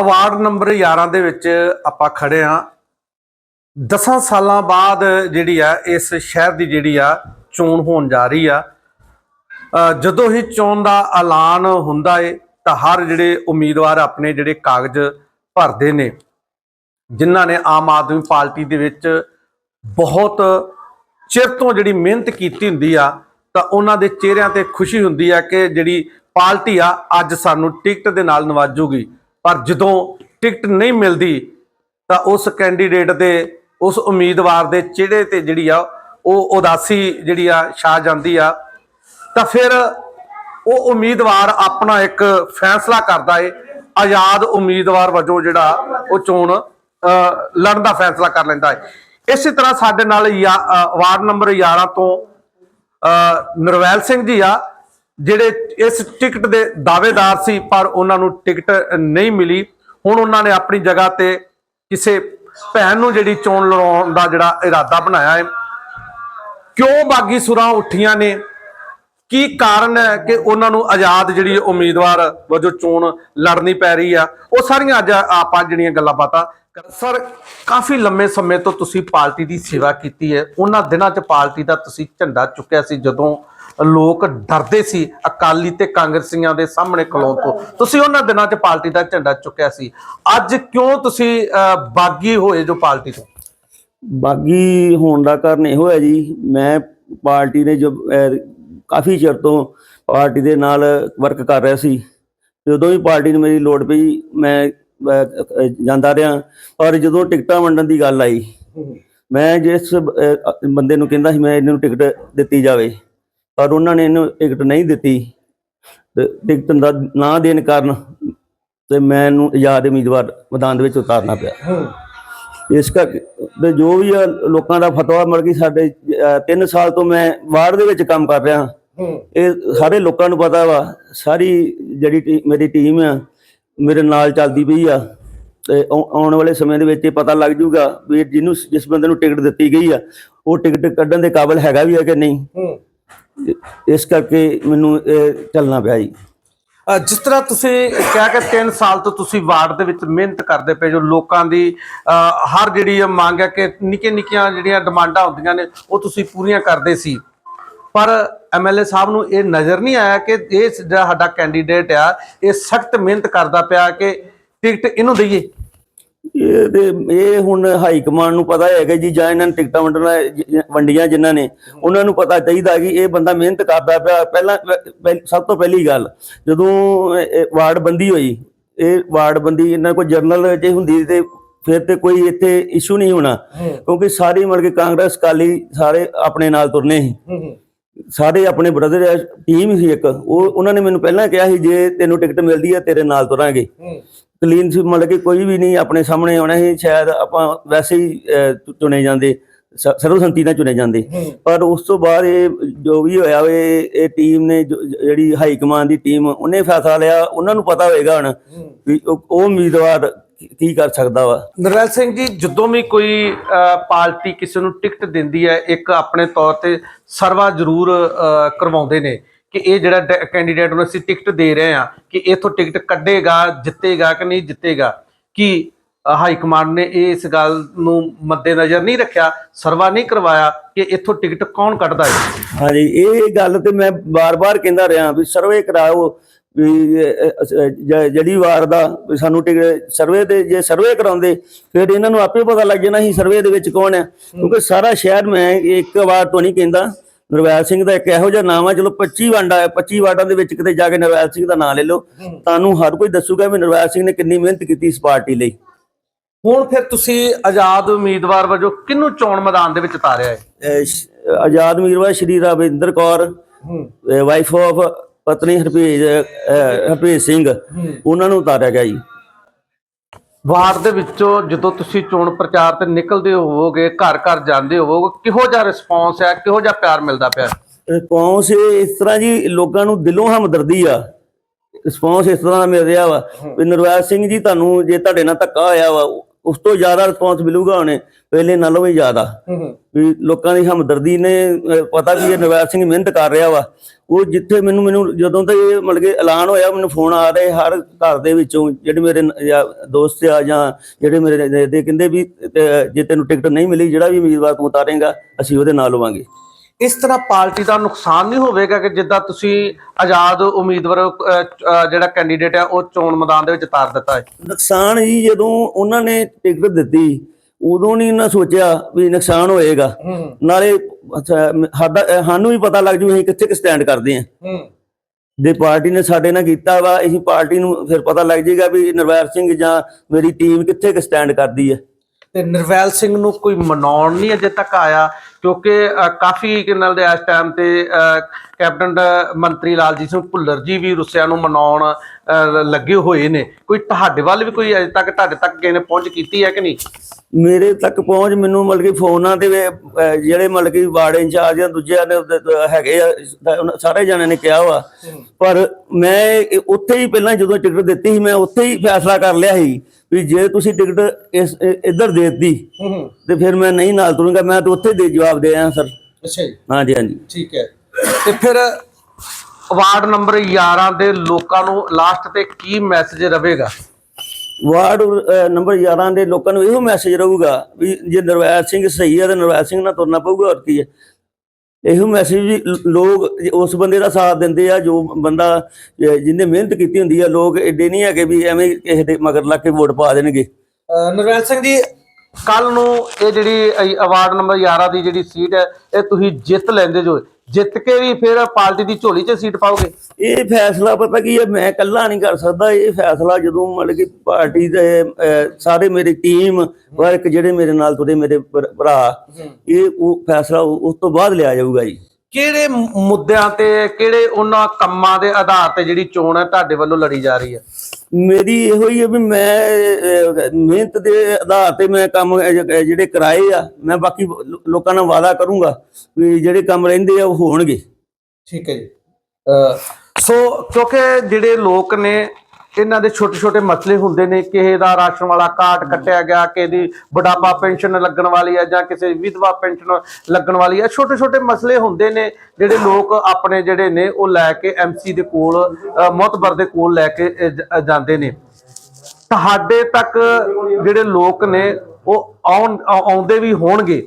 Award number 11 ਦੇ ਵਿੱਚ ਆਪਾਂ ਖੜੇ ਆ 10 ਸਾਲਾਂ ਬਾਅਦ ਜਿਹੜੀ ਆ, ਇਸ ਸ਼ਹਿਰ ਦੀ ਜਿਹੜੀ ਆ, ਚੋਣ ਹੋਣ ਜਾ ਰਹੀ ਆ। ਜਦੋਂ ਹੀ ਚੋਣ ਦਾ ਐਲਾਨ ਹੁੰਦਾ ਏ, ਤਾਂ ਹਰ ਜਿਹੜੇ ਉਮੀਦਵਾਰ ਆਪਣੇ ਜਿਹੜੇ ਕਾਗਜ਼ ਭਰਦੇ ਨੇ, ਜਿਨ੍ਹਾਂ ਨੇ ਆਮ ਆਦਮੀ ਪਾਰਟੀ ਦੇ ਵਿੱਚ ਬਹੁਤ ਚਿਰ ਤੋਂ ਜਿਹੜੀ ਮਿਹਨਤ ਕੀਤੀ ਹੁੰਦੀ ਆ, ਤਾਂ ਉਹਨਾਂ ਦੇ ਚਿਹਰਿਆਂ ਤੇ ਖੁਸ਼ੀ ਹੁੰਦੀ ਆ ਕਿ ਜਿਹੜੀ ਪਾਰਟੀ ਆ ਅੱਜ ਸਾਨੂੰ ਟਿਕਟ ਦੇ ਨਾਲ ਨਵਾਜੂਗੀ। ਪਰ ਜਦੋਂ ਟਿਕਟ ਨਹੀਂ ਮਿਲਦੀ ਤਾਂ ਉਸ ਕੈਂਡੀਡੇਟ ਦੇ ਉਸ ਉਮੀਦਵਾਰ ਦੇ ਚਿਹਰੇ ਤੇ ਜਿਹੜੀ ਆ ਉਹ ਉਦਾਸੀ ਜਿਹੜੀ ਆ ਛਾ ਜਾਂਦੀ ਆ। ਤਾਂ ਫਿਰ ਉਹ ਉਮੀਦਵਾਰ ਆਪਣਾ ਇੱਕ ਫੈਸਲਾ ਕਰਦਾ ਏ। ਆਜ਼ਾਦ ਉਮੀਦਵਾਰ ਵਜੋਂ ਜਿਹੜਾ ਉਹ ਚੋਣ ਅ, ਲੜਨ ਦਾ ਫੈਸਲਾ ਕਰ ਲੈਂਦਾ ਹੈ ਇਸੇ ਤਰ੍ਹਾਂ ਸਾਡੇ ਨਾਲ ਯਾ- ਵਾਰਡ ਨੰਬਰ 11 ਤੋਂ ਅ, ਨਰਵੈਲ ਸਿੰਘ ਜੀ ਆ। ਜਿਹੜੇ ਇਸ ਟਿਕਟ ਦੇ ਦਾਅਵੇਦਾਰ ਸੀ, ਪਰ ਉਹਨਾਂ ਨੂੰ ਟਿਕਟ ਨਹੀਂ ਮਿਲੀ। ਹੁਣ ਉਹਨਾਂ ਨੇ ਆਪਣੀ ਜਗ੍ਹਾ ਤੇ ਕਿਸੇ ਭੈਣ ਨੂੰ ਜਿਹੜੀ ਚੋਣ ਲੜਾਉਣ ਦਾ ਜਿਹੜਾ ਇਰਾਦਾ ਬਣਾਇਆ ਹੈ। ਕਿਉਂ ਬਾਗੀ ਸੁਰਾਂ ਉੱਠੀਆਂ ਨੇ? ਕੀ ਕਾਰਨ ਹੈ ਕਿ ਉਹਨਾਂ ਨੂੰ ਆਜ਼ਾਦ ਜਿਹੜੀ ਉਮੀਦਵਾਰ ਵਜੋਂ ਚੋਣ ਲੜਨੀ ਪੈ ਰਹੀ ਆ? ਉਹ ਸਾਰੀਆਂ ਅੱਜ ਆਪਾਂ ਜਿਹੜੀਆਂ ਗੱਲਾਂ ਬਾਤਾਂ ਸਰ, ਕਾਫੀ ਲੰਮੇ ਸਮੇਂ ਤੋਂ ਤੁਸੀਂ ਪਾਰਟੀ ਦੀ ਸੇਵਾ ਕੀਤੀ ਹੈ। ਉਹਨਾਂ ਦਿਨਾਂ 'ਚ ਪਾਰਟੀ ਦਾ ਤੁਸੀਂ ਝੰਡਾ ਚੁੱਕਿਆ ਸੀ ਜਦੋਂ ਲੋਕ ਡਰਦੇ ਸੀ ਅਕਾਲੀ ਤੇ ਕਾਂਗਰਸੀਆਂ ਦੇ ਸਾਹਮਣੇ ਖਲੋਣ ਤੋਂ। ਤੁਸੀਂ ਉਹਨਾਂ ਦਿਨਾਂ 'ਚ ਪਾਰਟੀ ਦਾ ਝੰਡਾ ਚੁੱਕਿਆ ਸੀ। ਅੱਜ ਕਿਉਂ ਤੁਸੀਂ ਬਾਗੀ ਹੋਏ ਜੋ ਪਾਰਟੀ ਤੋਂ? ਬਾਗੀ ਹੋਣ ਦਾ ਕਾਰਨ ਇਹੋ ਹੈ ਜੀ ਮੈਂ ਪਾਰਟੀ ਨੇ ਜੋ ਕਾਫੀ ਚਿਰ ਤੋਂ ਪਾਰਟੀ ਦੇ ਨਾਲ ਵਰਕ ਕਰ ਰਿਹਾ ਸੀ। ਜਦੋਂ ਵੀ ਪਾਰਟੀ ਨੂੰ ਮੇਰੀ ਲੋੜ ਪਈ ਮੈਂ ਜਾਂਦਾ ਰਿਹਾ। ਔਰ ਜਦੋਂ ਟਿਕਟਾਂ ਵੰਡਣ ਦੀ ਗੱਲ ਆਈ ਮੈਂ ਜਿਸ ਬੰਦੇ ਨੂੰ ਕਹਿੰਦਾ ਸੀ ਮੈਂ ਇਹਨਾਂ ਨੂੰ ਟਿਕਟ ਦਿੱਤੀ ਜਾਵੇ। ਪਰ ਉਹਨਾਂ ਨੇ ਇਹਨੂੰ ਟਿਕਟ ਨਹੀਂ ਦਿੱਤੀ ਤੇ ਟਿਕਟ ਦਾ ਨਾ ਦੇਣ ਕਾਰਨ ਤੇ ਮੈਨੂੰ ਆਜ਼ਾਦ ਉਮੀਦਵਾਰ ਮੈਦਾਨ ਦੇ ਵਿੱਚ ਉਤਾਰਨਾ ਪਿਆ। ਇਸ ਕਰਕੇ ਜੋ ਵੀ ਆ ਲੋਕਾਂ ਦਾ ਫਤਵਾ ਮਿਲ ਗਈ ਸਾਡੇ 3 ਸਾਲ ਤੋਂ ਮੈਂ ਵਾਰਡ ਦੇ ਵਿੱਚ ਕੰਮ ਕਰ ਰਿਹਾ। ਇਹ ਸਾਰੇ ਲੋਕਾਂ ਨੂੰ ਪਤਾ ਵਾ, ਸਾਰੀ ਜਿਹੜੀ ਮੇਰੀ ਟੀਮ ਆ, ਮੇਰੇ ਨਾਲ ਚੱਲਦੀ ਪਈ ਆ ਤੇ ਆਉਣ ਵਾਲੇ ਸਮੇਂ ਦੇ ਵਿੱਚ ਇਹ ਪਤਾ ਲੱਗ ਜੂਗਾ ਵੀ ਜਿਹਨੂੰ, ਜਿਸ ਬੰਦੇ ਨੂੰ ਟਿਕਟ ਦਿੱਤੀ ਗਈ ਆ, ਉਹ ਟਿਕਟ ਕੱਢਣ ਦੇ ਕਾਬਿਲ ਹੈਗਾ ਵੀ ਆ ਕਿ ਨਹੀਂ। ਇਸ ਕਰਕੇ ਮੈਨੂੰ ਇਹ ਚੱਲਣਾ ਪਿਆ ਜੀ। ਅ, ਜਿਸ ਤਰ੍ਹਾਂ ਤੁਸੀਂ ਕਿਹਾ ਕਿ 3 ਸਾਲ ਤੋਂ ਤੁਸੀਂ ਵਾਰਡ ਦੇ ਵਿੱਚ ਮਿਹਨਤ ਕਰਦੇ ਪਏ ਜੋ ਲੋਕਾਂ ਦੀ ਅ, ਹਰ ਜਿਹੜੀ ਇਹ ਮੰਗ ਹੈ ਕਿ ਨਿੱਕੇ ਨਿੱਕੀਆਂ ਜਿਹੜੀਆਂ ਡਿਮਾਂਡਾਂ ਹੁੰਦੀਆਂ ਨੇ ਉਹ ਤੁਸੀਂ ਪੂਰੀਆਂ ਕਰਦੇ ਸੀ। ਪਰ ਐਮਐਲਏ ਸਾਹਿਬ ਨੂੰ ਇਹ ਨਜ਼ਰ ਨਹੀਂ ਆਇਆ ਕਿ ਇਹ ਜਿਹੜਾ ਸਾਡਾ ਕੈਂਡੀਡੇਟ ਆ ਇਹ ਸਖਤ ਮਿਹਨਤ ਕਰਦਾ ਪਿਆ ਕਿ ਟਿਕਟ ਇਹਨੂੰ ਦਈਏ। ਇਹ ਤੇ ਇਹ ਹੁਣ ਹਾਈ ਕਮਾਂਡ ਨੂੰ ਪਤਾ ਹੈਗਾ ਜੀ ਜਾਂ ਇਹਨਾਂ ਨੇ ਟਿਕਟਾਂ ਵੰਡਣਾ ਜ- ਵੰਡੀਆਂ ਜਿਨ੍ਹਾਂ ਨੇ ਉਹਨਾਂ ਨੂੰ ਪਤਾ ਚਾਹੀਦਾ ਕਿ ਇਹ ਬੰਦਾ ਮਿਹਨਤ ਕਰਦਾ ਪਿਆ। ਪਹਿਲਾਂ ਪਹਿ- ਸਭ ਤੋਂ ਪਹਿਲੀ ਗੱਲ ਜਦੋਂ ਇਹ- ਇਹ ਵਾਰਡ ਬੰਦੀ ਹੋਈ ਇਹ ਵਾਰਡ ਬੰਦੀ ਇਹਨਾਂ ਕੋਲ ਜਰਨਲ ਜੇ ਹੁੰਦੀ ਤੇ ਫਿਰ ਤੇ ਕੋਈ ਇੱਥੇ ਇਸ਼ੂ ਨਹੀਂ ਹੋਣਾ ਕਿਉਂਕਿ ਸਾਰੀ ਮਿਲ ਕੇ ਕਾਂਗਰਸ ਕਾਲੀ ਸਾਰੇ ਆਪਣੇ ਨਾਲ ਤੁਰਨੇ ਸੀ। ਸਾਰੇ ਆਪਣੇ ਬ੍ਰਦਰ ਟੀਮ ਸੀ ਇੱਕ ਉਹ ਉਹਨਾਂ ਨੇ ਮੈਨੂੰ ਪਹਿਲਾਂ ਕਿਹਾ ਸੀ ਜੇ ਤੈਨੂੰ ਟਿਕਟ ਮਿਲਦੀ ਹੈ ਤੇਰੇ ਨਾਲ ਤੁਰਾਂਗੇ। ਕਲੀਨ ਸੀ ਮਤਲਬ ਕਿ ਕੋਈ ਵੀ ਨਹੀਂ ਆਪਣੇ ਸਾਹਮਣੇ ਆਉਣਾ ਸੀ ਸ਼ਾਇਦ ਆਪਾਂ ਵੈਸੇ ਹੀ ਚੁਣੇ ਜਾਂਦੇ ਸ- ਸਰਵਸੰਮਤੀ ਨਾਲ ਚੁਣੇ ਜਾਂਦੇ। ਪਰ ਉਸ ਤੋਂ ਬਾਅਦ ਇਹ ਜੋ ਵੀ ਹੋਇਆ ਵੇ ਇਹ ਟੀਮ ਨੇ ਜਿਹੜੀ ਹਾਈ ਕਮਾਂਡ ਦੀ ਟੀਮ ਉਹਨੇ ਫੈਸਲਾ ਲਿਆ ਉਹਨਾਂ ਨੂੰ ਪਤਾ ਹੋਏਗਾ ਹੁਣ ਵੀ ਉਹ ਉਮੀਦਵਾਰ ਕੀ- ਕਰ ਸਕਦਾ ਵਾ। ਨਰਵੈਲ ਸਿੰਘ ਜੀ ਜਦੋਂ ਵੀ ਕੋਈ ਪਾਰਟੀ ਕਿਸੇ ਨੂੰ ਟਿਕਟ ਦਿੰਦੀ ਹੈ ਇੱਕ ਆਪਣੇ ਤੌਰ ਤੇ ਸਰਵਾ ਜ਼ਰੂਰ ਕਰਵਾਉਂਦੇ ਨੇ ਕਿ ਇਹ ਜਿਹੜਾ ਕੈਂਡੀਡੇਟ ਨੂੰ ਅਸੀਂ ਟਿਕਟ ਦੇ ਰਹੇ ਹਾਂ ਕਿ ਇਥੋਂ ਟਿਕਟ ਕੱਢੇਗਾ, ਜਿੱਤੇਗਾ ਕਿ ਨਹੀਂ ਜਿੱਤੇਗਾ। ਕਿ ਹਾਈ ਕਮਾਂਡ ਨੇ ਇਸ ਗੱਲ ਨੂੰ ਮੱਦੇਨਜ਼ਰ ਨਹੀਂ ਰੱਖਿਆ, ਸਰਵਾ ਨਹੀਂ ਕਰਵਾਇਆ ਕਿ ਇੱਥੋਂ ਟਿਕਟ ਕੌਣ ਕੱਢਦਾ ਹੈ? ਹਾਂਜੀ, ਇਹ ਗੱਲ ਤੇ ਮੈਂ ਬਾਰ-ਬਾਰ ਕਹਿੰਦਾ ਰਿਹਾ ਵੀ ਸਰਵੇ ਕਰਾਓ ਵੀ ਜਿਹੜੀ ਵਾਰ ਦਾ ਵੀ ਸਾਨੂੰ ਟਿਕਟ ਸਰਵੇ ਤੇ ਜੇ ਸਰਵੇ ਕਰਾਉਂਦੇ, ਫਿਰ ਇਹਨਾਂ ਨੂੰ ਆਪੇ ਪਤਾ ਲੱਗ ਜਾਣਾ ਸੀ ਸਰਵੇ ਦੇ ਵਿੱਚ ਕੌਣ ਹੈ ਕਿਉਂਕਿ ਸਾਰਾ ਸ਼ਹਿਰ ਮੈਂ ਇੱਕ ਵਾਰ ਤੋਂ ਨਹੀਂ ਕਹਿੰਦਾ। ਨਰਵੈਲ ਸਿੰਘ ਦਾ ਇੱਕ ਇਹੋ ਜਿਹਾ ਨਾਮ ਆ ਚਲੋ 25 ਵਾਰਡਾਂ ਹੈ 25 ਵਾਰਡਾਂ ਦੇ ਵਿੱਚ ਕਿਤੇ ਜਾ ਕੇ ਨਰਵੈਲ ਸਿੰਘ ਦਾ ਨਾਮ ਲੈ ਲਓ। ਤੁਹਾਨੂੰ ਹਰ ਕੋਈ ਦੱਸੂਗਾ ਵੀ ਨਰਵੈਲ ਸਿੰਘ ਨੇ ਕਿੰਨੀ ਮਿਹਨਤ ਕੀਤੀ ਇਸ ਪਾਰਟੀ ਲਈ। ਹੁਣ ਫਿਰ ਤੁਸੀਂ ਆਜ਼ਾਦ ਉਮੀਦਵਾਰ ਵਜੋਂ ਕਿਹਨੂੰ ਚੋਣ ਮੈਦਾਨ ਦੇ ਵਿੱਚ ਉਤਾਰਿਆ ਹੈ? ਆਜ਼ਾਦ ਉਮੀਦਵਾਰ ਸ਼੍ਰੀ ਰਵਿੰਦਰ ਕੌਰ ਵਾਈਫ ਆਫ ਪਤਨੀ ਹਰਪੇਜ ਅਹ, ਹਰਪੇਜ ਸਿੰਘ ਉਹਨਾਂ ਨੂੰ ਉਤਾਰਿਆ ਗਿਆ ਜੀ। ਵਾਰਡ ਦੇ ਵਿੱਚੋਂ ਜਦੋਂ ਤੁਸੀਂ ਚੋਣ ਪ੍ਰਚਾਰ ਤੇ ਨਿਕਲਦੇ ਹੋਵੋਗੇ ਘਰ ਘਰ ਜਾਂਦੇ ਹੋਵੋਗੇ ਕਿਹੋ ਜਿਹਾ ਰਿਸਪੌਂਸ ਹੈ ਕਿਹੋ ਜਿਹਾ ਪਿਆਰ ਮਿਲਦਾ ਪਿਆ? ਰਿਸਪੌਂਸ ਇਸ ਤਰ੍ਹਾਂ ਜੀ ਲੋਕਾਂ ਨੂੰ ਦਿਲੋਂ ਹਮਦਰਦੀ ਆ। ਰਿਸਪੌਂਸ ਇਸ ਤਰ੍ਹਾਂ ਦਾ ਮਿਲ ਰਿਹਾ ਵਾ। ਵੀ ਨਰਵੈਲ ਸਿੰਘ ਜੀ ਤੁਹਾਨੂੰ ਜੇ ਤੁਹਾਡੇ ਨਾਲ ਧੱਕਾ ਹੋਇਆ ਵਾ ਉਸ ਤੋਂ ਜ਼ਿਆਦਾ ਰਿਸਪੌਂਸ ਮਿਲੂਗਾ ਉਹਨੇ ਪਹਿਲੇ ਨਾਲੋਂ ਵੀ ਜ਼ਿਆਦਾ। ਵੀ ਲੋਕਾਂ ਦੀ ਹਮਦਰਦੀ ਨੇ ਪਤਾ ਵੀ ਇਹ ਨਵੈਰ ਸਿੰਘ ਮਿਹਨਤ ਕਰ ਰਿਹਾ ਵਾ। ਉਹ ਜਿੱਥੇ ਮੈਨੂੰ ਮੈਨੂੰ ਜਦੋਂ ਤੋਂ ਇਹ ਮਤਲਬ ਕਿ ਐਲਾਨ ਹੋਇਆ ਮੈਨੂੰ ਫੋਨ ਆ ਰਹੇ ਹਰ ਘਰ ਦੇ ਵਿੱਚੋਂ ਜਿਹੜੇ ਮੇਰੇ ਦੋਸਤ ਆ ਜਾਂ ਜਿਹੜੇ ਮੇਰੇ ਦੇ- ਕਹਿੰਦੇ ਵੀ ਜੇ ਤੈਨੂੰ ਟਿਕਟ ਨਹੀਂ ਮਿਲੀ ਜਿਹੜਾ ਵੀ ਉਮੀਦਵਾਰ ਤੂੰ ਉਤਾਰੇਂਗਾ ਅਸੀਂ ਉਹਦੇ ਨਾਲ ਹੋਵਾਂਗੇ। ਇਸ ਤਰ੍ਹਾਂ ਪਾਰਟੀ ਦਾ ਨੁਕਸਾਨ ਨਹੀਂ ਹੋਵੇਗਾ ਕਿ ਜਿੱਦਾਂ ਤੁਸੀਂ ਆਜ਼ਾਦ ਉਮੀਦਵਾਰ ਅਹ, ਜਿਹੜਾ ਕੈਂਡੀਡੇਟ ਹੈ ਉਹ ਚੋਣ ਮੈਦਾਨ ਦੇ ਵਿੱਚ ਤਾਰ ਦਿੱਤਾ ਹੈ। ਨੁਕਸਾਨ ਹੀ ਜਦੋਂ ਉਹਨਾਂ ਨੇ ਟਿਕਟ ਦਿੱਤੀ ਉਦੋਂ ਨਹੀਂ ਉਹਨਾਂ ਸੋਚਿਆ ਵੀ ਨੁਕਸਾਨ ਹੋਏਗਾ। ਹੂੰ। ਨਾਲੇ ਅੱਛਾ, ਮ- ਸਾਡਾ ਅਹ, ਸਾਨੂੰ ਵੀ ਪਤਾ ਲੱਗ ਜੂ ਅਸੀਂ ਕਿੱਥੇ ਕਿ ਸਟੈਂਡ ਕਰਦੇ ਆਂ ਹੂੰ। ਜੇ ਪਾਰਟੀ ਨੇ ਸਾਡੇ ਨਾਲ ਕੀਤਾ ਵਾ ਅਸੀਂ ਪਾਰਟੀ ਨੂੰ ਫਿਰ ਪਤਾ ਲੱਗ ਜਾਏਗਾ ਵੀ ਨਰਵੈਰ ਸਿੰਘ ਜਾਂ ਮੇਰੀ ਟੀਮ ਕਿੱਥੇ ਕਿ ਸਟੈਂਡ ਕਰਦੀ ਹੈ। ਤੇ ਨਿਰਵੈਲ ਸਿੰਘ ਨੂੰ ਕੋਈ ਮਨਾਉਣ ਨਹੀਂ ਅਜੇ ਤੱਕ ਆਇਆ। ਕਿਉਂਕਿ ਕਾਫੀ ਕਿੰਨਲ ਦੇ ਇਸ ਟਾਈਮ ਤੇ ਕੈਪਟਨ ਮੰਤਰੀ ਲਾਲਜੀਤ ਸਿੰਘ ਭੁੱਲਰ ਜੀ ਵੀ ਰੁੱਸਿਆਂ ਨੂੰ ਮਨਾਉਣ ਲੱਗੇ ਹੋਏ ਨੇ। ਕੋਈ ਤੁਹਾਡੇ ਵੱਲ ਵੀ ਕੋਈ ਅਜੇ ਤੱਕ ਤੁਹਾਡੇ ਤੱਕ ਕਿਸੇ ਨੇ ਪਹੁੰਚ ਕੀਤੀ ਹੈ ਕਿ ਨਹੀਂ? ਮੇਰੇ ਤੱਕ ਪਹੁੰਚ ਮੈਨੂੰ ਮਤਲਬ ਕਿ ਫੋਨਾਂ ਤੇ ਜਿਹੜੇ ਮਤਲਬ ਕਿ ਵਾਰਡ ਇੰਚਾਰਜ ਆ ਦੂਜਿਆਂ ਨੇ ਹੈਗੇ ਆ ਸਾਰੇ ਜਣਿਆਂ ਨੇ ਕਿਹਾ ਵਾ। ਪਰ ਮੈਂ ਉੱਥੇ ਹੀ ਪਹਿਲਾਂ ਜਦੋਂ ਟਿਕਟ ਦਿੱਤੀ ਸੀ ਮੈਂ ਉੱਥੇ ਹੀ ਫੈਸਲਾ ਕਰ ਲਿਆ ਸੀ ਵੀ ਜੇ ਤੁਸੀਂ ਟਿਕਟ ਇਸ ਇੱਧਰ ਦੇ ਦਿੱਤੀ ਤੇ ਫਿਰ ਮੈਂ ਨਹੀਂ ਨਾਲ ਤੁਰੂੰਗਾ ਮੈਂ ਤਾਂ ਉੱਥੇ ਦੇ ਜਵਾਬ ਦੇ ਆਇਆ ਸਰ। ਅੱਛਾ ਜੀ। ਹਾਂਜੀ ਹਾਂਜੀ। ਠੀਕ ਹੈ। ਤੇ ਫਿਰ ਵਾਰਡ ਨੰਬਰ 11 ਦੇ ਲੋਕਾਂ ਨੂੰ ਲਾਸਟ ਤੇ ਕੀ ਮੈਸੇਜ ਰਵੇਗਾ ਵਾਰਡ ਨੰਬਰ 11 ਦੇ ਲੋਕਾਂ ਨੂੰ ਇਹੋ ਮੈਸੇਜ ਰਹੂਗਾ ਵੀ ਜੇ ਨਰਵੈਰ ਸਿੰਘ ਸਹੀ ਹੈ ਤਾਂ ਨਰਵੈਰ ਸਿੰਘ ਨਾਲ ਤੁਰਨਾ ਪਊਗਾ ਹੋਰ ਕੀ ਹੈ। ਇਹੋ ਮੈਸੇਜ ਵੀ ਲੋਕ ਉਸ ਬੰਦੇ ਦਾ ਸਾਥ ਦਿੰਦੇ ਆ ਜੋ ਬੰਦਾ ਜਿਹਨੇ ਮਿਹਨਤ ਕੀਤੀ ਹੁੰਦੀ ਆ ਲੋਕ ਐਡੇ ਨਹੀਂ ਹੈਗੇ ਵੀ ਐਵੇਂ ਕਿਸੇ ਦੇ ਮਗਰ ਲੱਗ ਕੇ ਵੋਟ ਪਾ ਦੇਣਗੇ। ਨਰਵੈਲ ਸਿੰਘ ਜੀ ਕੱਲ ਨੂੰ ਇਹ ਜਿਹੜੀ ਅਵਾਰਡ ਨੰਬਰ 11 ਦੀ ਜਿਹੜੀ ਸੀਟ ਹੈ ਇਹ ਤੁਸੀਂ ਜਿੱਤ ਲੈਂਦੇ ਜੋ। ਜਿੱਤ ਕੇ ਵੀ ਫਿਰ ਪਾਰਟੀ ਦੀ ਝੋਲੀ 'ਚ ਸੀਟ ਪਾਓਗੇ? ਇਹ ਫੈਸਲਾ ਪਤਾ ਕੀ ਹੈ ਮੈਂ ਇਕੱਲਾ ਨਹੀਂ ਕਰ ਸਕਦਾ। ਇਹ ਫੈਸਲਾ ਜਦੋਂ ਮਤਲਬ ਕਿ ਪਾਰਟੀ ਦੇ ਸਾਰੇ ਮੇਰੀ ਟੀਮ ਵਰਕ ਜਿਹੜੇ ਮੇਰੇ ਨਾਲ ਤੁਰੇ ਮੇਰੇ ਭਰ- ਇਹ ਉਹ ਫੈਸਲਾ ਉਸ ਤੋਂ ਬਾਅਦ ਲਿਆ ਜਾਊਗਾ ਜੀ। ਕਿਹੜੇ ਮੁੱਦਿਆਂ ਤੇ ਕਿਹੜੇ ਉਹਨਾਂ ਕੰਮਾਂ ਦੇ ਆਧਾਰ ਤੇ ਜਿਹੜੀ ਚੋਣ ਹੈ ਤੁਹਾਡੇ ਵੱਲੋਂ ਲੜੀ ਜਾ ਰਹੀ ਹੈ? ਮੇਰੀ ਇਹੋ ਹੀ ਹੈ ਵੀ ਮੈਂ ਮਿਹਨਤ ਦੇ ਆਧਾਰ ਤੇ ਮੈਂ ਕੰਮ ਜਿਹੜੇ ਕਰਾਏ ਆ ਮੈਂ ਬਾਕੀ ਲੋਕਾਂ ਨਾਲ ਵਾਅਦਾ ਕਰੂੰਗਾ ਵੀ ਜਿਹੜੇ ਕੰਮ ਰਹਿੰਦੇ ਆ ਉਹ ਹੋਣਗੇ। ਠੀਕ ਹੈ ਜੀ। ਸੋ ਕਿਉਂਕਿ ਜਿਹੜੇ ਲੋਕ ਨੇ ਇਹਨਾਂ ਦੇ ਛੋਟੇ ਛੋਟੇ ਮਸਲੇ ਹੁੰਦੇ ਨੇ ਕਿਸੇ ਦਾ ਰਾਸ਼ਨ ਵਾਲਾ ਕਾਰਡ ਕੱਟਿਆ ਗਿਆ ਕਿਸੇ ਦੀ ਬੁਢਾਪਾ ਪੈਨਸ਼ਨ ਲੱਗਣ ਵਾਲੀ ਹੈ ਜਾਂ ਕਿਸੇ ਵਿਧਵਾ ਪੈਨਸ਼ਨ ਲੱਗਣ ਵਾਲੀ ਹੈ ਛੋਟੇ ਛੋਟੇ ਮਸਲੇ ਹੁੰਦੇ ਨੇ ਜਿਹੜੇ ਲੋਕ ਆਪਣੇ ਜਿਹੜੇ ਨੇ ਉਹ ਲੈ ਕੇ ਐਮਸੀ ਦੇ ਕੋਲ ਅ, ਮੁਅਤਬਰ ਦੇ ਕੋਲ ਲੈ ਕੇ ਜਾਂਦੇ ਨੇ। ਤੁਹਾਡੇ ਤੱਕ ਜਿਹੜੇ ਲੋਕ ਨੇ ਉਹ ਆਉਣ ਆਉਂਦੇ ਵੀ ਹੋਣਗੇ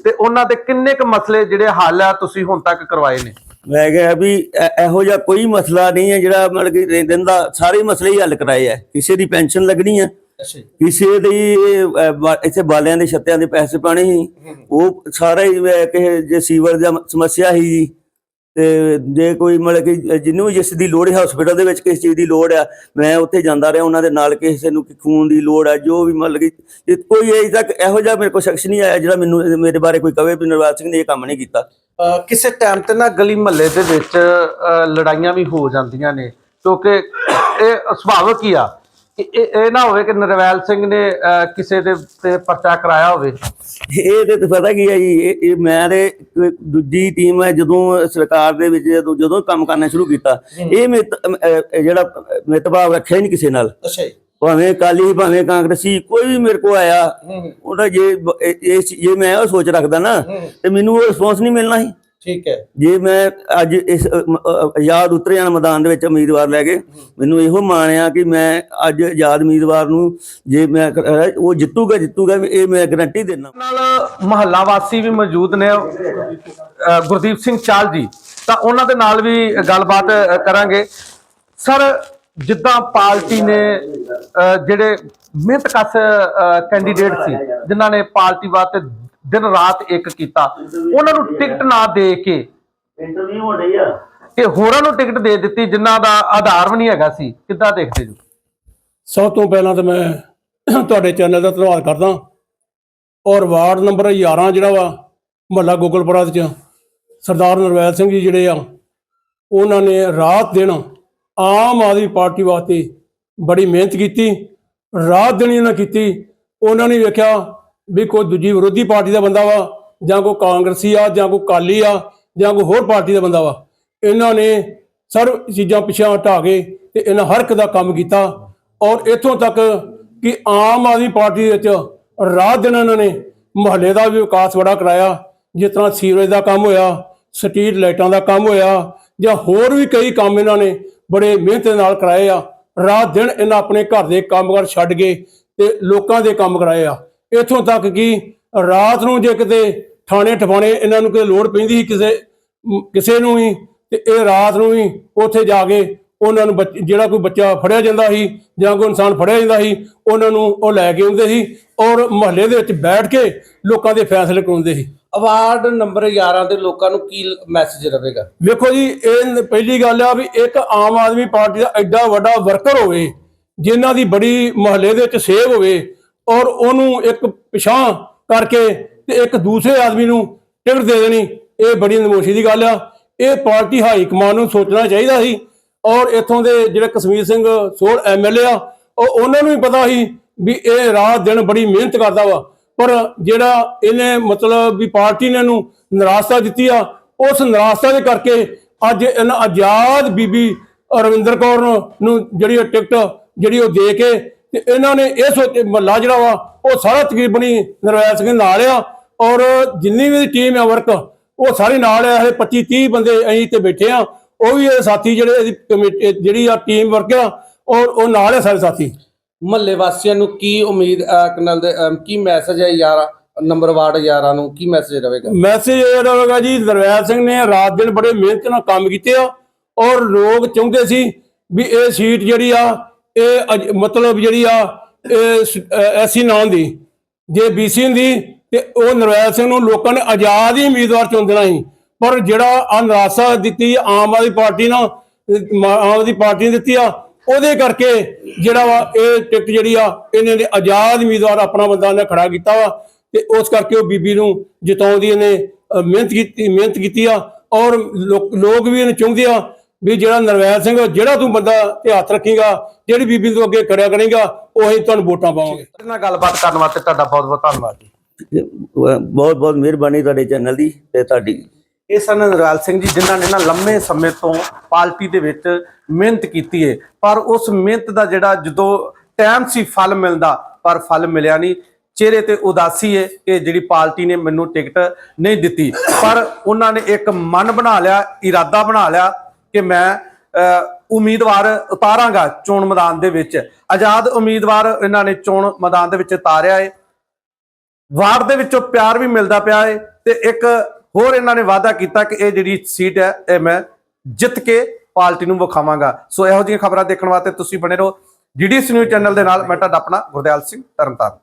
ਤੇ ਉਹਨਾਂ ਦੇ ਕਿੰਨੇ ਕੁ ਮਸਲੇ ਜਿਹੜੇ ਹੱਲ ਆ ਤੁਸੀਂ ਹੁਣ ਤੱਕ ਕਰਵਾਏ ਨੇ? ਮੈਂ ਕਿਹਾ ਵੀ ਇਹ- ਜਿਹਾ ਕੋਈ ਮਸਲਾ ਨਹੀਂ ਹੈ ਜਿਹੜਾ ਮਤਲਬ ਕਿ ਰਹਿੰਦੇ ਦਾ ਸਾਰੇ ਮਸਲੇ ਹੀ ਹੱਲ ਕਰਾਏ ਆ। ਕਿਸੇ ਦੀ ਪੈਨਸ਼ਨ ਲੱਗਣੀ ਅੱਛਾ ਕਿਸੇ ਦੀ ਇੱਥੇ ਬਾਲਿਆਂ ਦੇ ਛੱਤਿਆਂ ਦੇ ਪੈਸੇ ਪਾਣੇ ਸੀ। ਉਹ ਸਾਰਾ ਹੀ ਕਿਸੇ ਜੇ ਸੀਵਰ ਦੀ ਸਮੱਸਿਆ ਸੀ ਤੇ ਜੇ ਕੋਈ ਮਤਲਬ ਕਿ ਜਿਹਨੂੰ ਵੀ ਜਿਸ ਦੀ ਲੋੜ ਹੈ ਹਸਪੀਟਲ ਦੇ ਵਿੱਚ ਕਿਸ ਚੀਜ਼ ਦੀ ਲੋੜ ਆ ਮੈਂ ਉੱਥੇ ਜਾਂਦਾ ਰਿਹਾ ਉਹਨਾਂ ਦੇ ਨਾਲ ਕਿਸੇ ਨੂੰ ਖੂਨ ਦੀ ਲੋੜ ਆ ਜੋ ਵੀ ਮਤਲਬ ਕਿ ਕੋਈ ਅਜੇ ਤੱਕ ਇਹੋ ਜਿਹਾ ਮੇਰੇ ਕੋਲ ਸ਼ਖਸ ਨਹੀਂ ਆਇਆ ਜਿਹੜਾ ਮੈਨੂੰ ਮੇਰੇ ਬਾਰੇ ਕੋਈ ਕਵੇ ਵੀ ਨਰਵਾਜ ਸਿੰਘ ਨੇ ਇਹ ਕੰਮ ਨਹੀਂ ਕੀਤਾ। ਕਿਸੇ ਟਾਈਮ ਤੇ ਨਾ ਗਲੀ ਮਹੱਲੇ ਦੇ ਵਿੱਚ ਲੜਾਈਆਂ ਵੀ ਹੋ ਜਾਂਦੀਆਂ ਨੇ। ਕਿਉਂਕਿ ਇਹ ਸੁਭਾਵਿਕ ਹੀ ਆ? ਕਿ ਇਹ ਇਹ ਨਾ ਹੋਵੇ ਕਿ ਨਰਵੈਲ ਸਿੰਘ ਨੇ ਕਿਸੇ ਦੇ ਤੇ ਪਰਚਾ ਕਰਾਇਆ ਹੋਵੇ। ਇਹ ਤੇ ਪਤਾ ਕੀ ਹੈ ਜੀ ਇਹ ਮੈਂ ਤੇ ਦੂਜੀ ਟੀਮ ਹੈ ਜਦੋਂ ਸਰਕਾਰ ਦੇ ਵਿੱਚ ਜਦੋਂ ਕੰਮ ਕਰਨਾ ਸ਼ੁਰੂ ਕੀਤਾ ਇਹ ਜਿਹੜਾ ਮਿਤਭਾਵ ਰੱਖਿਆ ਹੀ ਨਹੀਂ ਕਿਸੇ ਨਾਲ। ਅੱਛਾ ਭਾਵੇਂ ਕਾਲੀ ਭਾਵੇਂ ਕਾਂਗਰਸੀ ਕੋਈ ਵੀ ਮੇਰੇ ਕੋ ਆਇਆ ਉਹਦਾ ਜੇ ਇਹ- ਇਹ ਜੇ ਮੈਂ ਉਹ ਸੋਚ ਰੱਖਦਾ ਨਾ ਤੇ ਮੈਨੂੰ ਉਹ ਰਿਸਪੌਂਸ ਨਹੀਂ ਮਿਲਣਾ ਸੀ। ਠੀਕ ਹੈ। ਜੇ ਮੈਂ ਅੱਜ ਇਸ ਆਜ਼ਾਦ ਉਤਰਿਆਣ ਮੈਦਾਨ ਦੇ ਵਿੱਚ ਉਮੀਦਵਾਰ ਲੈ ਕੇ ਮੈਨੂੰ ਇਹੋ ਮਾਣਿਆ ਕਿ ਮੈਂ ਅੱਜ ਆਜ਼ਾਦ ਉਮੀਦਵਾਰ ਨੂੰ ਜੇ ਮੈਂ ਉਹ ਜਿੱਤੂਗਾ ਜਿੱਤੂਗਾ ਇਹ ਮੈਂ ਗਰੰਟੀ ਦਿੰਦਾ। ਨਾਲ ਮਹੱਲਾ ਵਾਸੀ ਵੀ ਮੌਜੂਦ ਨੇ ਗੁਰਦੀਪ ਸਿੰਘ ਚਾਲ ਜੀ। ਤਾਂ ਉਹਨਾਂ ਦੇ ਨਾਲ ਵੀ ਗੱਲਬਾਤ ਕਰਾਂਗੇ। ਸਰ ਜਿੱਦਾਂ ਪਾਰਟੀ ਨੇ ਜਿਹੜੇ ਮਿਹਨਤਕਸ਼ ਕੈਂਡੀਡੇਟ ਸੀ ਜਿਨ੍ਹਾਂ ਨੇ ਪਾਰਟੀ ਵਾਸਤੇ ਦਿਨ ਰਾਤ ਇੱਕ ਕੀਤਾ ਉਹਨਾਂ ਨੂੰ ਟਿਕਟ ਨਾ ਦੇ ਕੇ ਇੰਟਰਵਿਊ ਹੋ ਰਹੀ ਆ। ਕਿ ਹੋਰਾਂ ਨੂੰ ਟਿਕਟ ਦੇ ਦਿੱਤੀ ਜਿਨ੍ਹਾਂ ਦਾ ਆਧਾਰ ਵੀ ਨਹੀਂ ਹੈਗਾ ਸੀ ਕਿੱਦਾਂ ਦੇਖਦੇ ਜੀ? ਸਭ ਤੋਂ ਪਹਿਲਾਂ ਤਾਂ ਮੈਂ ਤੁਹਾਡੇ ਚੈਨਲ ਦਾ ਧੰਨਵਾਦ ਕਰਦਾ। ਔਰ ਵਾਰਡ ਨੰਬਰ 11 ਜਿਹੜਾ ਵਾ ਮਹੱਲਾ ਗੋਗਲਪੁਰਾ ਦੇ ਚ ਸਰਦਾਰ ਨਰਵੈਲ ਸਿੰਘ ਜੀ ਜਿਹੜੇ ਆ ਉਹਨਾਂ ਨੇ ਰਾਤ ਦਿਨ ਆਮ ਆਦਮੀ ਪਾਰਟੀ ਵਾਸਤੇ ਬੜੀ ਮਿਹਨਤ ਕੀਤੀ, ਰਾਤ ਦਿਨ ਇਹਨਾਂ ਕੀਤੀ। ਉਹਨਾਂ ਨੇ ਵੇਖਿਆ ਵੀ ਕੋਈ ਦੂਜੀ ਵਿਰੋਧੀ ਪਾਰਟੀ ਦਾ ਬੰਦਾ ਵਾ, ਜਾਂ ਕੋਈ ਕਾਂਗਰਸੀ ਆ, ਜਾਂ ਕੋਈ ਕਾਲੀ ਆ, ਜਾਂ ਕੋਈ ਹੋਰ ਪਾਰਟੀ ਦਾ ਬੰਦਾ ਵਾ। ਇਹਨਾਂ ਨੇ ਸਰਵ ਚੀਜ਼ਾਂ ਪਿੱਛੇ ਹਟਾ ਕੇ ਤੇ ਇਹਨਾਂ ਹਰ ਇੱਕ ਦਾ ਕੰਮ ਕੀਤਾ। ਔਰ ਇੱਥੋਂ ਤੱਕ ਕਿ ਆਮ ਆਦਮੀ ਪਾਰਟੀ ਵਿੱਚ ਰਾਤ ਦਿਨ ਇਹਨਾਂ ਨੇ ਮੁਹੱਲੇ ਦਾ ਵੀ ਵਿਕਾਸ ਬੜਾ ਕਰਾਇਆ। ਜਿਸ ਤਰ੍ਹਾਂ ਸੀਵਰੇਜ ਦਾ ਕੰਮ ਹੋਇਆ, ਸਟਰੀਟ ਲਾਈਟਾਂ ਦਾ ਕੰਮ ਹੋਇਆ, ਜਾਂ ਹੋਰ ਵੀ ਕਈ ਕੰਮ ਇਹਨਾਂ ਨੇ ਬੜੇ ਮਿਹਨਤ ਨਾਲ ਕਰਾਏ ਆ। ਰਾਤ ਦਿਨ ਇਹਨਾਂ ਆਪਣੇ ਘਰ ਦੇ ਕੰਮਕਾਰ ਛੱਡ ਕੇ ਤੇ ਲੋਕਾਂ ਦੇ ਕੰਮ ਕਰਾਏ ਆ। ਇੱਥੋਂ ਤੱਕ ਕਿ ਰਾਤ ਨੂੰ ਜੇ ਕਿਤੇ ਥਾਣੇ ਠਵਾਣੇ ਇਹਨਾਂ ਨੂੰ ਕਿਤੇ ਲੋੜ ਪੈਂਦੀ ਸੀ ਕਿਸੇ ਕਿਸੇ ਨੂੰ ਵੀ, ਤੇ ਇਹ ਰਾਤ ਨੂੰ ਹੀ ਉੱਥੇ ਜਾ ਕੇ ਉਹਨਾਂ ਨੂੰ ਬੱਚ- ਜਿਹੜਾ ਕੋਈ ਬੱਚਾ ਫੜਿਆ ਜਾਂਦਾ ਸੀ ਜਾਂ ਕੋਈ ਇਨਸਾਨ ਫੜਿਆ ਜਾਂਦਾ ਸੀ, ਉਹਨਾਂ ਨੂੰ ਉਹ ਲੈ ਕੇ ਆਉਂਦੇ ਸੀ ਔਰ ਮੁਹੱਲੇ ਦੇ ਵਿੱਚ ਬੈਠ ਕੇ ਲੋਕਾਂ ਦੇ ਫੈਸਲੇ ਕਰਾਉਂਦੇ ਸੀ। ਅਵਾਰਡ ਨੰਬਰ 11 ਦੇ ਲੋਕਾਂ ਨੂੰ ਕੀ ਮੈਸੇਜ ਰਹੇਗਾ? ਵੇਖੋ ਜੀ, ਇਹ ਪਹਿਲੀ ਗੱਲ ਆ ਵੀ ਇੱਕ ਆਮ ਆਦਮੀ ਪਾਰਟੀ ਦਾ ਐਡਾ ਵੱਡਾ ਵਰਕਰ ਹੋਵੇ, ਜਿਨ੍ਹਾਂ ਦੀ ਬੜੀ ਮੁਹੱਲੇ ਦੇ ਵਿੱਚ ਸੇਵ ਹੋਵੇ ਔਰ ਉਹਨੂੰ ਇੱਕ ਪਿਛਾਂ ਕਰਕੇ ਤੇ ਇੱਕ ਦੂਸਰੇ ਆਦਮੀ ਨੂੰ ਟਿਕਟ ਦੇ ਦੇਣੀ, ਇਹ ਬੜੀ ਨਮੋਸ਼ੀ ਦੀ ਗੱਲ ਆ। ਇਹ ਪਾਰਟੀ ਹਾਈ ਕਮਾਨ ਨੂੰ ਸੋਚਣਾ ਚਾਹੀਦਾ ਸੀ ਔਰ ਇੱਥੋਂ ਦੇ ਜਿਹੜੇ ਕਸ਼ਮੀਰ ਸਿੰਘ ਸੋਲ ਐਮਐਲਏ ਆ, ਉਹ ਉਹਨਾਂ ਨੂੰ ਵੀ ਪਤਾ ਸੀ ਵੀ ਇਹ ਰਾਤ ਦਿਨ ਬੜੀ ਮਿਹਨਤ ਕਰਦਾ ਵਾ। ਪਰ ਜਿਹੜਾ ਇਹਨੇ ਮਤਲਬ ਵੀ ਪਾਰਟੀ ਨੇ ਇਹਨੂੰ ਨਿਰਾਸ਼ਤਾ ਦਿੱਤੀ ਆ, ਉਸ ਨਿਰਾਸ਼ਤਾ ਦੇ ਕਰਕੇ ਅੱਜ ਇਹਨਾਂ ਆਜ਼ਾਦ ਬੀਬੀ ਰਵਿੰਦਰ ਕੌਰ ਨੂੰ- ਜਿਹੜੀ ਉਹ ਟਿਕਟ ਜਿਹੜੀ ਉਹ ਦੇ ਕੇ ਤੇ ਇਹਨਾਂ ਨੇ ਇਹ ਸੋਚ ਮਹੱਲਾ ਜਿਹੜਾ ਵਾ, ਉਹ ਸਾਰਾ ਤਕਰੀਬਨੀ ਨਰਵੈਲ ਸਿੰਘ ਨਾਲ ਆ ਔਰ ਜਿੰਨੀ ਵੀ ਟੀਮ ਆ ਵਰਕ ਉਹ ਸਾਰੇ ਨਾਲ ਆ ਇਹ 25 30 ਬੰਦੇ ਅਸੀਂ ਤੇ ਬੈਠੇ ਆ, ਉਹ ਵੀ ਇਹ ਸਾਥੀ ਜਿਹੜੇ ਇਹਦੀ ਕਮੇਟੀ ਜਿਹੜੀ ਆ ਟੀਮ ਵਰਕ ਆ ਔਰ ਉਹ ਨਾਲ ਆ ਸਾਰੇ ਸਾਥੀ। ਮਹੱਲੇ ਵਾਸੀਆਂ ਨੂੰ ਕੀ ਉਮੀਦ ਕਨਲ ਦੇ ਅਹ, ਕੀ ਮੈਸੇਜ ਹੈ 11 ਨੰਬਰ ਵਾਰਡ 11 ਨੂੰ ਕੀ ਮੈਸੇਜ ਰਹੇਗਾ? ਮੈਸੇਜ ਇਹ ਰਹੇਗਾ ਜੀ ਨਰਵੈਲ ਸਿੰਘ ਨੇ ਰਾਤ ਦਿਨ ਬੜੇ ਮਿਹਨਤ ਨਾਲ ਕੰਮ ਕੀਤੇ ਆ ਔਰ ਲੋਕ ਚਾਹੁੰਦੇ ਸੀ ਵੀ ਇਹ ਸੀਟ ਜਿਹੜੀ ਆ ਇਹ ਅਜ- ਮਤਲਬ ਜਿਹੜੀ ਆ ਇਹ ਐਸੀ ਨਾਂ ਦੀ ਜੇ ਬੀਸੀ ਹੁੰਦੀ ਤੇ ਉਹ ਨਰਵੈਲ ਸਿੰਘ ਨੂੰ ਲੋਕਾਂ ਨੇ ਆਜ਼ਾਦ ਹੀ ਉਮੀਦਵਾਰ ਚੁਣ ਦੇਣਾ ਸੀ। ਪਰ ਜਿਹੜਾ ਆ ਨਿਰਾਸ਼ਾ ਦਿੱਤੀ ਆਮ ਆਦਮੀ ਪਾਰਟੀ ਨਾਲ ਅਹ ਮ- ਆਮ ਆਦਮੀ ਪਾਰਟੀ ਨੇ ਦਿੱਤੀ ਆ ਉਹਦੇ ਕਰਕੇ ਜਿਹੜਾ ਵਾ ਇਹ ਟਿਕਟ ਜਿਹੜੀ ਆ ਇਹਨੇ ਨੇ ਆਜ਼ਾਦ ਉਮੀਦਵਾਰ ਆਪਣਾ ਬੰਦਾ ਨੇ ਖੜਾ ਕੀਤਾ ਵਾ ਤੇ ਉਸ ਕਰਕੇ ਉਹ ਬੀਬੀ ਨੂੰ ਜਿਤਾਉਣ ਦੀ ਇਹਨੇ ਮਿਹਨਤ ਕੀਤੀ ਮਿਹਨਤ ਕੀਤੀ ਆ ਔਰ ਲੋਕ ਲੋਕ ਵੀ ਇਹਨੂੰ ਚਾਹੁੰਦੇ ਆ ਵੀ ਜਿਹੜਾ ਨਰਵੈਲ ਸਿੰਘ ਜਿਹੜਾ ਤੂੰ ਬੰਦਾ ਤੇ ਹੱਥ ਰੱਖੇਗਾ ਜਿਹੜੀ ਬੀਬੀ ਤੂੰ ਅੱਗੇ ਕਰਿਆ ਕਰੇਗਾ ਉਹੀ ਤੁਹਾਨੂੰ ਵੋਟਾਂ ਪਾਵਾਂਗੇ। ਤੁਹਾਡੇ ਨਾਲ ਗੱਲਬਾਤ ਕਰਨ ਵਾਸਤੇ ਤੁਹਾਡਾ ਬਹੁਤ ਬਹੁਤ ਧੰਨਵਾਦ ਜੀ। ਬਹੁਤ ਬਹੁਤ ਮਿਹਰਬਾਨੀ ਤੁਹਾਡੇ ਚੈਨਲ ਦੀ ਤੇ ਤੁਹਾਡੀ ਇਹ ਸਨ ਨਰਵੈਲ ਸਿੰਘ ਜੀ, ਜਿਨ੍ਹਾਂ ਨੇ ਨਾ ਲੰਮੇ ਸਮੇਂ ਤੋਂ ਪਾਰਟੀ ਦੇ ਵਿੱਚ ਮਿਹਨਤ ਕੀਤੀ ਹੈ ਪਰ ਉਸ ਮਿਹਨਤ ਦਾ ਜਿਹੜਾ ਜਦੋਂ ਟਾਈਮ ਸੀ ਫਲ ਮਿਲਦਾ ਪਰ ਫਲ ਮਿਲਿਆ ਨਹੀਂ। ਚਿਹਰੇ ਤੇ ਉਦਾਸੀ ਹੈ ਕਿ ਜਿਹੜੀ ਪਾਰਟੀ ਨੇ ਮੈਨੂੰ ਟਿਕਟ ਨਹੀਂ ਦਿੱਤੀ। ਪਰ ਉਹਨਾਂ ਨੇ ਇੱਕ ਮਨ ਬਣਾ ਲਿਆ, ਇਰਾਦਾ ਬਣਾ ਲਿਆ ਕਿ ਮੈਂ ਉਮੀਦਵਾਰ ਉਤਾਰਾਂਗਾ ਚੋਣ ਮੈਦਾਨ ਦੇ ਵਿੱਚ। ਆਜ਼ਾਦ ਉਮੀਦਵਾਰ ਇਹਨਾਂ ਨੇ ਚੋਣ ਮੈਦਾਨ ਦੇ ਵਿੱਚ ਉਤਾਰਿਆ ਹੈ ਵਾਰਡ ਦੇ ਵਿੱਚੋਂ ਪਿਆਰ ਵੀ ਮਿਲਦਾ ਪਿਆ ਏ ਤੇ ਇੱਕ ਹੋਰ ਇਹਨਾਂ ਨੇ ਵਾਅਦਾ ਕੀਤਾ ਕਿ ਇਹ ਜਿਹੜੀ ਸੀਟ ਹੈ, ਇਹ ਮੈਂ ਜਿੱਤ ਕੇ ਪਾਰਟੀ ਨੂੰ ਵਿਖਾਵਾਂਗਾ। ਸੋ ਇਹੋ ਜਿਹੀਆਂ ਖਬਰਾਂ ਦੇਖਣ ਵਾਸਤੇ ਤੁਸੀਂ ਬਣੇ ਰਹੋ ਜੀਡੀਸੀ ਨਿਊਜ਼ ਚੈਨਲ ਦੇ ਨਾਲ। ਮੈਂ ਤੁਹਾਡਾ ਆਪਣਾ ਗੁਰਦਿਆਲ ਸਿੰਘ ਤਰਨਤਾਰਨ।